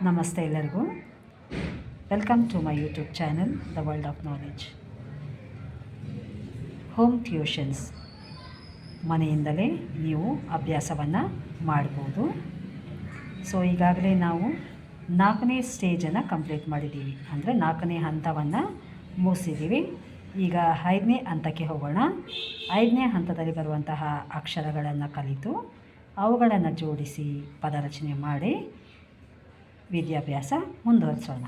ನಮಸ್ತೆ ಎಲ್ಲರಿಗೂ. Welcome to my YouTube channel the world of knowledge home tuitions ಮನೆಯಿಂದಲೇ ನೀವು ಅಭ್ಯಾಸವನ್ನು ಮಾಡ್ಬೋದು. ಸೊ ಈಗಾಗಲೇ ನಾವು ನಾಲ್ಕನೇ ಸ್ಟೇಜನ್ನು ಕಂಪ್ಲೀಟ್ ಮಾಡಿದ್ದೀವಿ. ಅಂದರೆ ನಾಲ್ಕನೇ ಹಂತವನ್ನು ಮುಗಿಸಿದ್ದೀವಿ. ಈಗ ಐದನೇ ಹಂತಕ್ಕೆ ಹೋಗೋಣ. ಐದನೇ ಹಂತದಲ್ಲಿ ಬರುವಂತಹ ಅಕ್ಷರಗಳನ್ನು ಕಲಿತು ಅವುಗಳನ್ನು ಜೋಡಿಸಿ ಪದರಚನೆ ಮಾಡಿ ವಿದ್ಯಾಭ್ಯಾಸ ಮುಂದುವರಿಸೋಣ.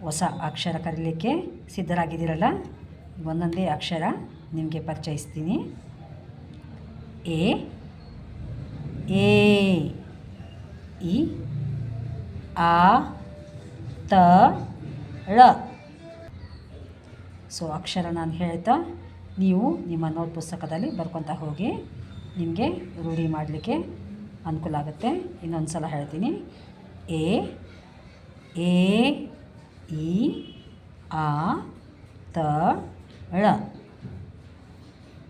ಹೊಸ ಅಕ್ಷರ ಕರೀಲಿಕ್ಕೆ ಸಿದ್ಧರಾಗಿದ್ದೀರಲ್ಲ? ಒಂದೊಂದೇ ಅಕ್ಷರ ನಿಮಗೆ ಪರಿಚಯಿಸ್ತೀನಿ. ಎ ಎ, ಇ, ಆ, ತ, ಳ. ಸೊ, ಅಕ್ಷರ ನಾನು ಹೇಳ್ತಾ, ನೀವು ನಿಮ್ಮ ನೋಟ್ ಪುಸ್ತಕದಲ್ಲಿ ಬರ್ಕೊತಾ ಹೋಗಿ ನಿಮಗೆ ರೂಢಿ ಮಾಡಲಿಕ್ಕೆ ಅನುಕೂಲ ಆಗುತ್ತೆ. ಇನ್ನೊಂದು ಸಲ ಹೇಳ್ತೀನಿ. ಎ ಎ, ಇ, ಆ, ತ, ಳ.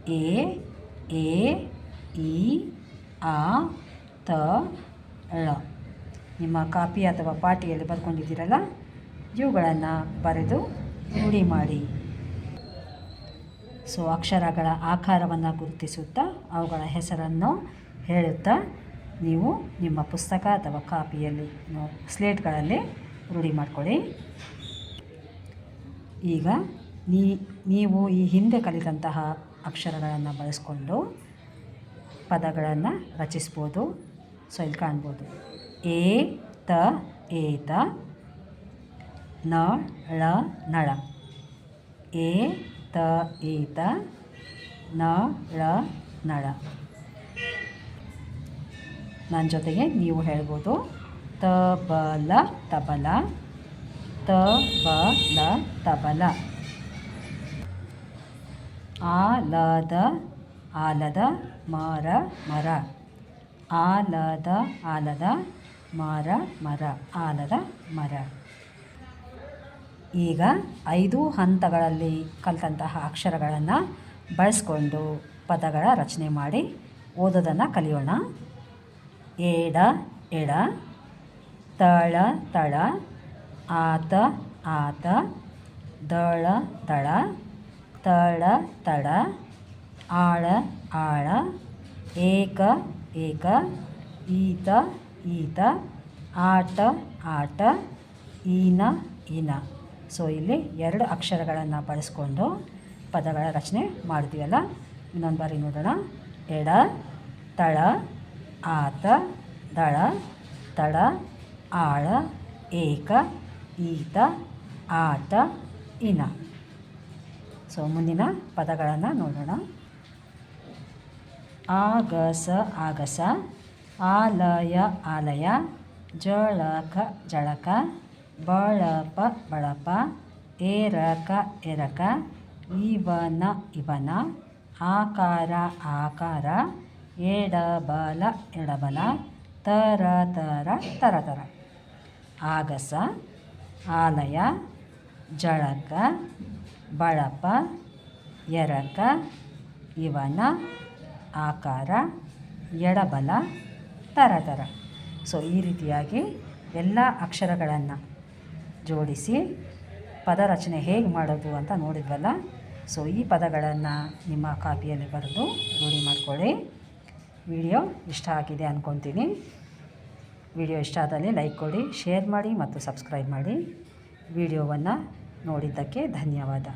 ಎ ಎ, ಇ, ಆ, ತ, ಳ. ನಿಮ್ಮ ಕಾಪಿ ಅಥವಾ ಪಾಟಿಯಲ್ಲಿ ಬರ್ಕೊಂಡಿದ್ದೀರಲ್ಲ, ಇವುಗಳನ್ನು ಬರೆದು ರೂಢಿ ಮಾಡಿ. ಸೊ, ಅಕ್ಷರಗಳ ಆಕಾರವನ್ನು ಗುರುತಿಸುತ್ತಾ, ಅವುಗಳ ಹೆಸರನ್ನು ಹೇಳುತ್ತಾ ನೀವು ನಿಮ್ಮ ಪುಸ್ತಕ ಅಥವಾ ಕಾಪಿಯಲ್ಲಿ ಸ್ಲೇಟ್ಗಳಲ್ಲಿ ರೂಢಿ ಮಾಡಿಕೊಳ್ಳಿ. ಈಗ ನೀ, ನೀವು ಈ ಹಿಂದೆ ಕಲಿತಂತಹ ಅಕ್ಷರಗಳನ್ನು ಬಳಸ್ಕೊಂಡು ಪದಗಳನ್ನು ರಚಿಸ್ಬೋದು ಸೊ ಇಲ್ಲಿ ಕಾಣ್ಬೋದು. ಎ ತ, ಏತ, ನ, ಳ, ನಳ. ಎ ತ, ಏತ, ನ, ಳ, ನಳ. ನನ್ನ ಜೊತೆಗೆ ನೀವು ಹೇಳ್ಬೋದು. ತ, ಬ, ಲ, ತಬಲ. ತ, ಬ, ಲ, ತಬಲ. ಆಲದ ಆಲದ ಮರ ಮರ ಆಲದ ಆಲದ ಮರ ಮರ ಆಲದ ಮರ ಈಗ ಐದು ಹಂತಗಳಲ್ಲಿ ಕಲಿತಂತಹ ಅಕ್ಷರಗಳನ್ನು ಬಳಸ್ಕೊಂಡು ಪದಗಳ ರಚನೆ ಮಾಡಿ ಓದೋದನ್ನು ಕಲಿಯೋಣ. ಏಡ, ಎಡ, ತಳ ತಳ, ಆತ ಆತ, ದಳ ತಳ ತಳ ತಡ ಆಳ ಆಳ, ಏಕ ಏಕ, ಈತ ಈತ, ಆಟ ಆಟ, ಈನ ಈನ. ಸೊ ಇಲ್ಲಿ ಎರಡು ಅಕ್ಷರಗಳನ್ನು ಬಳಸ್ಕೊಂಡು ಪದಗಳ ರಚನೆ ಮಾಡ್ತೀವಲ್ಲ? ಇನ್ನೊಂದು ಬಾರಿ ನೋಡೋಣ. ಎಡ, ತಳ ಆತ, ದಳ, ತಡ, ಆಳ, ಏಕ, ಈತ ಆಟ ಇನ. ಸೊ, ಮುಂದಿನ ಪದಗಳನ್ನು ನೋಡೋಣ. ಆಗಸ ಆಗಸ, ಆಲಯ ಆಲಯ, ಜಳಕ ಜಳಕ, ಬಳಪ ಬಳಪ, ಏರಕ ಎರಕ ಇವನ ಇವನ, ಆಕಾರ ಆಕಾರ ಎಡಬಲ ಎಡಬಲ, ತರ ತರ ತರ ತರ. ಆಗಸ, ಆಲಯ, ಜಳಕ, ಬಳಪ, ಎರಕ, ಇವನ, ಆಕಾರ, ಎಡಬಲ, ತರ ತರ. ಸೊ ಈ ರೀತಿಯಾಗಿ ಎಲ್ಲ ಅಕ್ಷರಗಳನ್ನು ಜೋಡಿಸಿ ಪದ ರಚನೆ ಹೇಗೆ ಮಾಡೋದು ಅಂತ ನೋಡಿದ್ವಲ್ಲ? ಸೊ ಈ ಪದಗಳನ್ನು ನಿಮ್ಮ ಕಾಪಿಯಲ್ಲಿ ಬರೆದು ರೂಢಿ ಮಾಡ್ಕೊಳ್ಳಿ. ವಿಡಿಯೋ ಇಷ್ಟ ಆಗಿದೆ ಅಂದ್ಕೊತೀನಿ ವಿಡಿಯೋ ಇಷ್ಟ ಆದಲ್ಲಿ ಲೈಕ್ ಕೊಡಿ, ಶೇರ್ ಮಾಡಿ ಮತ್ತು ಸಬ್ಸ್ಕ್ರೈಬ್ ಮಾಡಿ. ವಿಡಿಯೋವನ್ನು ನೋಡಿದ್ದಕ್ಕೆ ಧನ್ಯವಾದ.